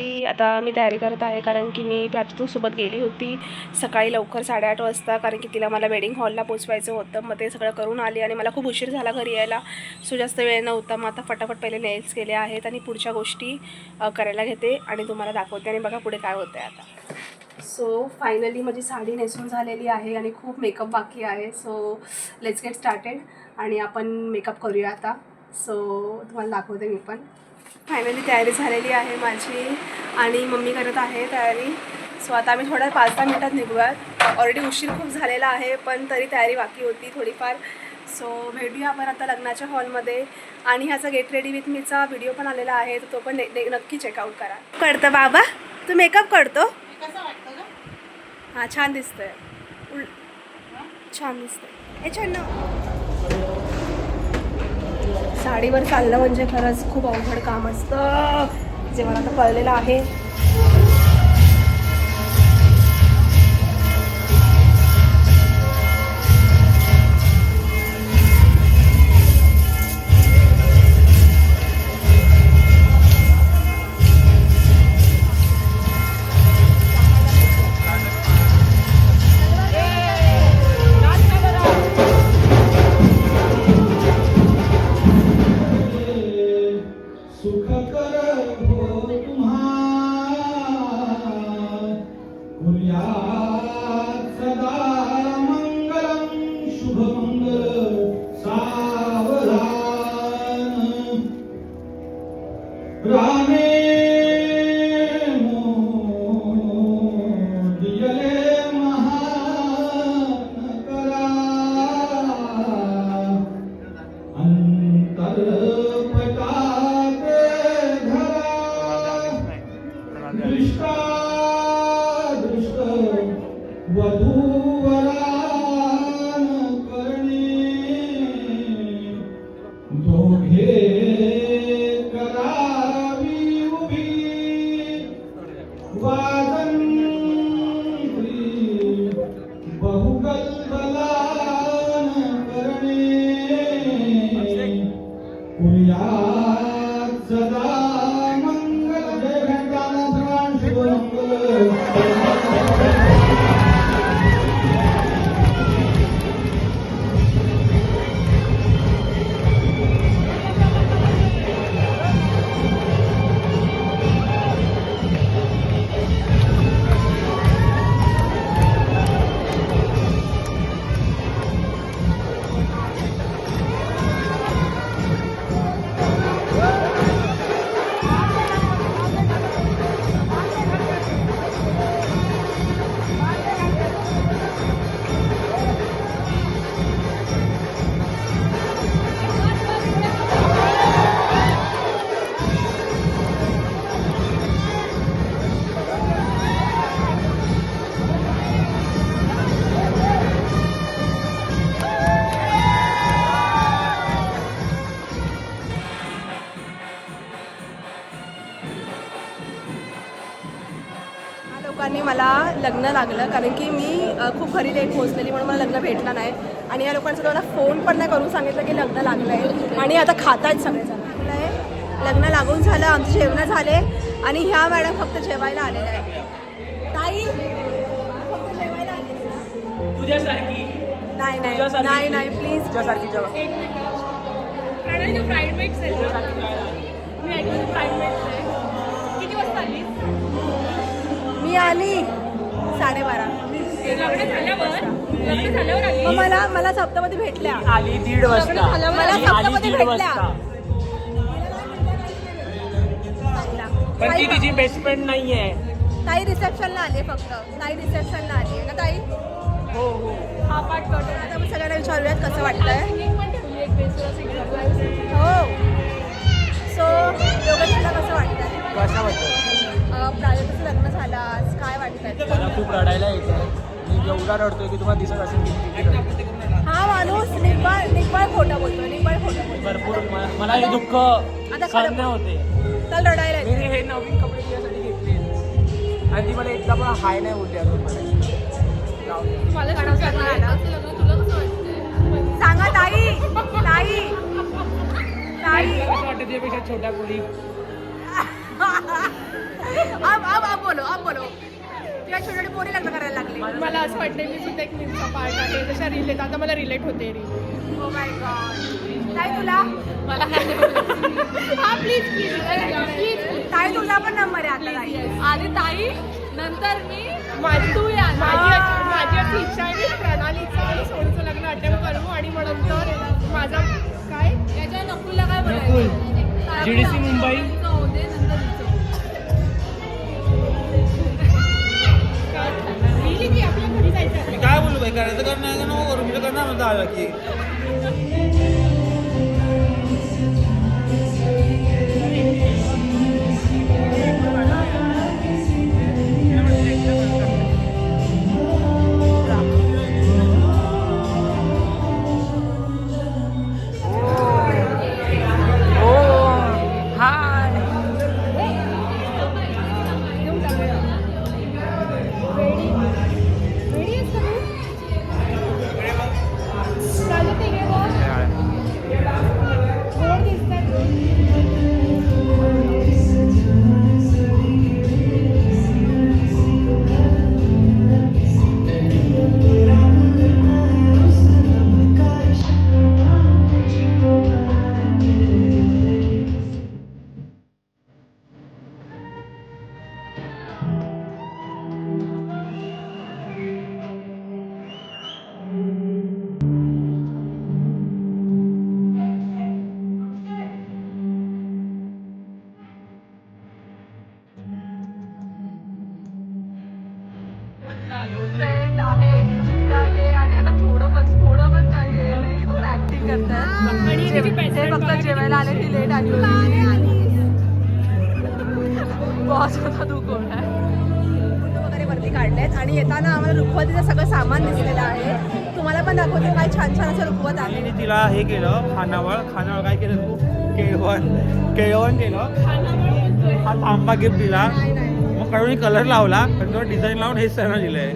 ती आता मी तयारी करत आहे कारण की मी प्राजूसोबत गेली होती सकाळी लवकर साडेआठ वाजता कारण की तिला मला वेडिंग हॉलला पोचवायचं होतं. मग ते सगळं करून आली आणि मला खूप उशीर झाला घरी यायला. सो जास्त वेळ नव्हता. मग आता फटाफट पहिले नेल्स केले आहेत आणि पुढच्या गोष्टी करायला घेते आणि तुम्हाला दाखवते. आणि बघा पुढे काय होतं आहे आता. सो फायनली माझी साडी नेसून झालेली आहे आणि खूप मेकअप बाकी आहे. सो लेट्स गेट स्टार्टेड आणि आपण मेकअप करूया आता. सो तुम्हाला दाखवते मी पण. फायनली तयारी झालेली आहे माझी आणि मम्मी करत आहे तयारी. सो आता आम्ही थोड्या पाच दहा मिनटात निघूयात. ऑलरेडी उशीर खूप झालेला आहे पण तरी तयारी बाकी होती थोडीफार. सो भेटूया आपण आता लग्नाच्या हॉलमध्ये. आणि ह्याचा गेट रेडी विथ मीचा व्हिडिओ पण आलेला आहे तर तो पण नक्की चेकआउट करा. करतं बाबा? तू मेकअप करतो? हां छान दिसतंय. उल छान दिसतंय. हे छान साडीवर चाललं म्हणजे खरंच खूप अवघड काम असतं. जे मला आता कळलेलं आहे. दृष्टादृष्ट वधूवरा करणे दोघे करावी उभी वाजंत्री बहुकल्पलान करणे कुर्यात् सदा लग्न लागलं कारण की मी खूप घरी लेट पोहोचलेली म्हणून मला लग्न भेटलं नाही. आणि या लोकांचं मला फोन पण नाही करून सांगितलं की लग्न लागलं आहे आणि आता खात आहेत सगळेजण आपलं हे लग्न लागून झालं आमचे जेवणं झाले. आणि ह्या मॅडम फक्त जेवायला आलेल्या आहे ताई फक्त जेवायला नाही नाही. नाही नाही प्लीज तुझ्यासारखी जेव्हा आहे. आहे. मी आली. साडेबारा. मग मला मला सप्तामध्ये भेटल्या. आली दीड वाजता. मला सप्तामध्ये भेटल्या. पण ती तिची बेस्ट फ्रेंड नाहीये. ताई रिसेप्शनला आली फक्त. ताई रिसेप्शनला आली ना ताई? हो हो. हा पाठ करतो आता आपण सगळ्यांना विचारूयात कसं वाटतंय. हो. सो योगेशला कसं वाटतंय? कशा वाटतं प्राजक्ताचं लग्न झालं आज. काय वाटतंय? मला खूप रडायला येतं. मी एवढा रडतोय की तुम्हाला दिसत असेल की किती रडतोय. हा माणूस निव्वळ निव्वळ खोटं बोलतो निव्वळ खोटं बोलतो भरपूर म- मला हे दुःख आता सहन खरं- नाही होते. चल रडायला मी येते. हे नवीन कपडे तुझ्यासाठी घेतले आणि ती मला एकदा पण हाय नाही बोलली अजून मला. जाऊ दे. मला लग्न लग्न तुला कसं वाटतंय? सांगा ताई. ताई. ताई. वाटतं त्यापेक्षा छोट्या कोणी अब अब अब बोलो अब बोलो. तुझ्या छोटे छोटे पोरी लग्न करायला लागले. मला असं वाटतंय मी सुद्धा एक मीमचा पार्ट आहे जशा रिलेट आता मला रिलेट होते रील. ओ माय गॉड ताई तुला? मला हा प्लीज प्लीज प्लीज ताई तुझा पण नंबर आहे आता ताई. आधी ताई नंतर मी माझी तू या. माझी माझी अशी इच्छा आहे की प्रणालीचं आणि सोनूचं लग्न अटेम्प्ट करू आणि मग नंतर माझा काय? याच्या नकुलला काय बोलायचं? जीडीसी मुंबई करू मी पेशंट फक्त जेवायला आले ती लेट आली होती. बॉस होता तू कोण आहे फोटो वगैरे वरती काढलेत आणि येताना आम्हाला रुखवतीचं सगळं सामान दिसलेलं आहे. तुम्हाला पण दाखवते काय छान छान असं रुखवत आहे. तिने तिला हे केलं खानावळ. खानावळ काय केलं तू? केळवण. केळवण केलं. हा तांबा गिफ्ट दिला मग कळून कलर लावला. आणि तो डिझाईन लावून हेच त्यांना दिलंय.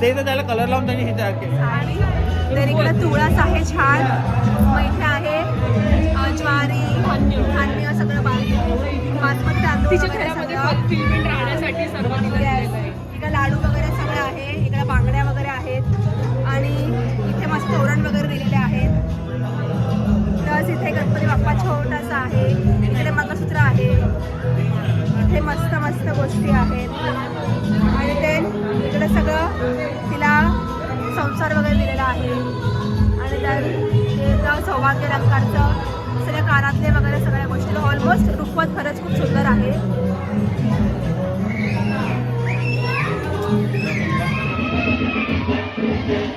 ते तर त्याला कलर लावून त्यांनी हे तयार केलं. तर इकडे तुळस आहे छान. मैठे आहे ज्वारी धान्य. सगळं बासमती तांदूळ. इकडे लाडू वगैरे सगळं आहे. इकडे बांगड्या वगैरे आहेत. आणि इथे मस्त तोरण वगैरे दिलेले आहेत. प्लस इथे गणपती बाप्पा छोटासा आहे. इकडे मंगळसूत्र आहे. इथे मस्त मस्त गोष्टी आहेत. आणि ते इकडे सगळं संसार वगैरे दिलेला आहे आणि त्यात सौभाग्य अलंकारचं सगळ्या कानातले वगैरे सगळ्या गोष्टी ऑलमोस्ट रुखवत खरंच खूप सुंदर आहे Thank you.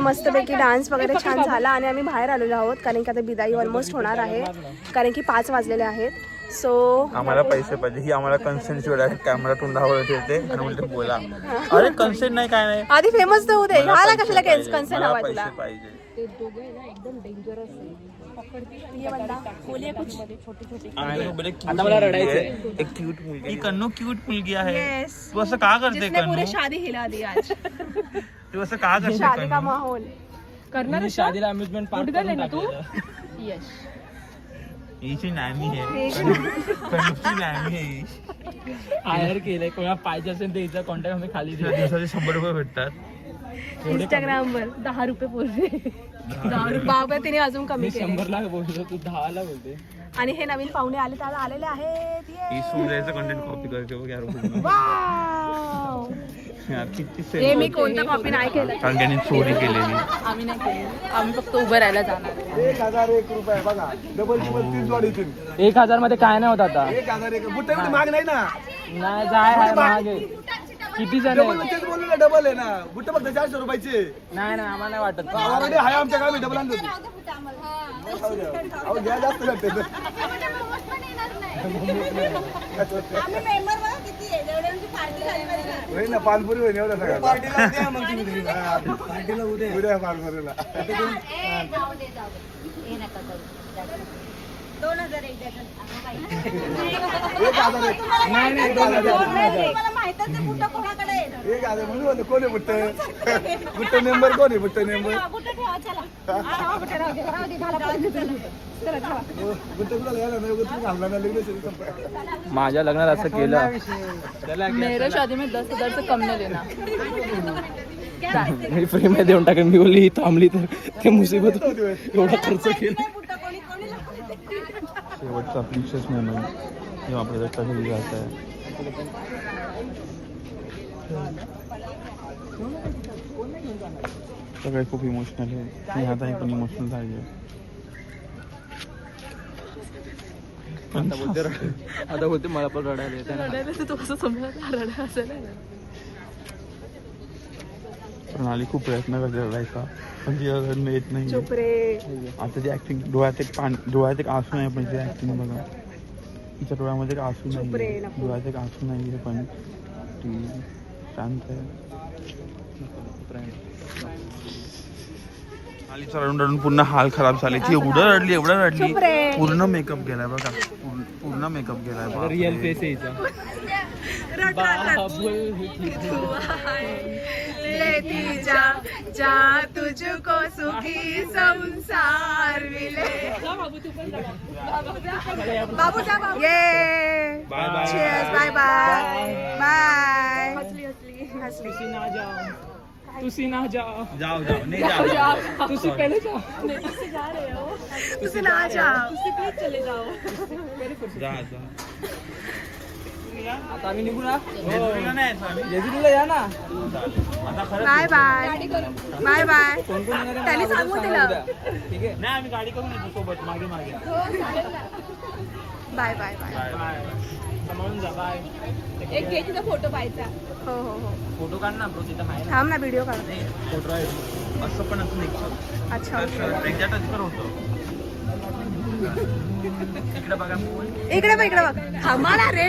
मस्तपैकी डान्स वगैरे छान झाला आणि आम्ही बाहेर आलेलो आहोत कारण की आता बिदाई ऑलमोस्ट होणार आहे कारण की पाच वाजलेले आहेत. सो आम्हाला पैसे पाहिजे ही आम्हाला कन्सेंट आहे कॅमेरा तोंडावर ठेवते आणि म्हणते बोला. अरे कन्सेंट नाही काय नाही. आधी फेमस तर होऊ दे. मला हाला पैसे कशाला. कन्सेंट हवा पैसे तुला पाहिजे आता मला रडायचंय. एक क्यूट मुलगी ही कन्नू क्यूट मुलगी आहे. येस तू असं का करते कन्नू? शादी हिला दी आज. तू असं का करते शादी का कन्नू माहौल? करणार शादीला अम्युजमेंट पार्क गुडगल आहे ना तू? हिची नानी आहे. ही. हायर केलंय कोणाला पाहिजे असेल तर हिचा कॉन्टॅक्ट आम्ही खाली दिला दिवसाचे शंभर रुपये भेटतात. इंस्टाग्राम वर दहा रुपये बोलले. दहा रुपये. बाबा तिने अजून कमी मी केले. शंभरला बोलतो तू दहाला बोलते. आणि हे नवीन पाहुणे आले त्याला आलेले आहेत! ही कंटेंट कॉपी यार! यार, किती हे मी कोणतं कॉपी नाही केलं. कारण त्यांनी चोरी केलेली. आम्ही नाही केली. आम्ही फक्त उभं राहायला जाणार. एक हजार एक रुपये बघा. डबल टिबल तीन जोडी इथून एक हजारमध्ये काय नाही होत आता. एक हजार एक. बुट्टे नाही ना. नाही जाय हाय महाग आहे किती जण डबल आहेत? तेच बोललो ना डबल आहे ना. बुट्टे फक्त चारशे रुपयाचे नाही नाही आम्हाला नाही वाटत. ऑलरेडी आहे आमच्या गावी डबल आणतो अहो घ्या जास्त लागते होईल ना पानपुरी होईल एवढं सगळं. पार्टीला द्या मग तुम्ही पार्टीला उद्या उद्या एक हजार एक. नाही नाही दोन हजार दोन हजार मला माहितच नाही कुठं कोणाकडे आहे. एक हजार म्हणून म्हणलं, कोण आहे बुट्ट बुट्ट मेंबर कोण आहे बुट्ट मेंबर कुठं ठेवा चला. हा, कुठं राहू दे, राहू दे, घाला पाहिजे. चला, चला. बुट्ट कुठं यायला नाही उगाच तुम्ही घालणार नाही, लग्न सगळं संपलं. माझ्या लग्नात असं केलं. मेरे शादी में दस हजार से कम नहीं लेना मी फ्री मध्ये देऊन टाकेन. मी बोलली ही थांबली तर ते मुसीबत एवढा खर्च केला कुठं कोणी कोणी लागतं. शेवटचा प्रिन्सेस मोमेंट जेव्हा आपल्या दत्ता घरी जात आहे सगळे खूप इमोशनल आहे मी आताही पण इमोशनल झाली आहे आता बोलते आता बोलते मला पण रडायला येते ना. रडायला तर तो कसं समजला रडायला असं नाही. प्रणाली खूप प्रयत्न करते रडायचा पण तिला येत नाही चुप रे। आता ती ऍक्टिंग डोळ्यात एक पाणी डोळ्यात एक आसू नाही पण तिची ऍक्टिंग बघा तिच्या डोळ्यामध्ये एक आसू नाही डोळ्यात एक आसू नाही पण ती शांत आहे आलीचा रडून रडून पूर्ण हाल खराब झाले ती एवढं रडली एवढं रडली पूर्ण मेकअप गेलाय बघा पूर्ण- पूर्ण मेकअप गेलाय रिअल फेस आहे. लेती जा जा तुझको सुखी संसार मिले। बाबू जा बाबू। ये। Bye bye. Cheers, bye bye bye हसली तुसी ना जाओ। तुसी ना जाओ। जाओ जाओ नाही जाओ। तुसी पहले जाओ। तुझे ना जाओ। जा जा आता आम्ही निघू ना जेजुरीला नाही यायचं आम्ही. जेजुरीला या ना. आता खरंच बाय बाय. Bye bye. कोण कोण येणार आहे त्यांनी मला सांगा दिलं. उद्या. ठीक आहे? नाही आम्ही गाडी करून येतो सोबत. मागे मागे. Bye bye bye. बाय सांभाळून जा बाय. एक घे तिचा फोटो पाहायचा. हो हो हो. फोटो काढ ना ब्रो तिथं थांब ना व्हिडिओ काढ. फोटो आहे. असं पण असं निघतं अच्छा होतं इकडे बघा. इकडे बघ इकडे बघ. थांबा ना रे.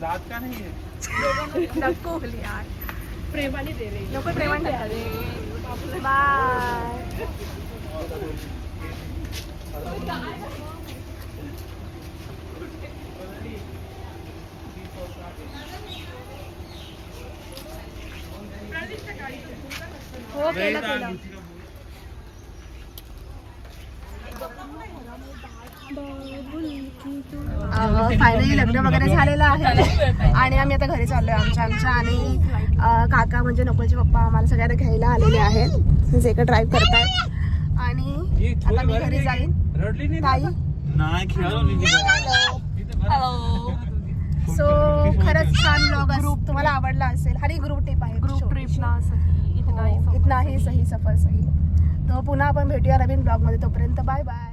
जात का नाही नको यार प्रेमाने दे रे नको प्रेमाने बाय हो केलं केलं. फायनली लग्न वगैरे झालेलं आहे. आणि आम्ही आता घरी चाललोय आमच्या आमच्या आणि काका म्हणजे नकोलचे पप्पा आम्हाला सगळ्यांना घ्यायला आलेले आहेत. जे का ड्राईव्ह करतायत. आणि आता मी घरी जाईन. रडली नाही ताई? नाही सो खरंच छान ब्लॉग ग्रुप तुम्हाला आवडला असेल. आणि ग्रुप टिप आहे ग्रुप सही इतना ही इतना ही सही सफर सही तो पुन्हा आपण भेटूया नवीन ब्लॉगमध्ये. तोपर्यंत बाय बाय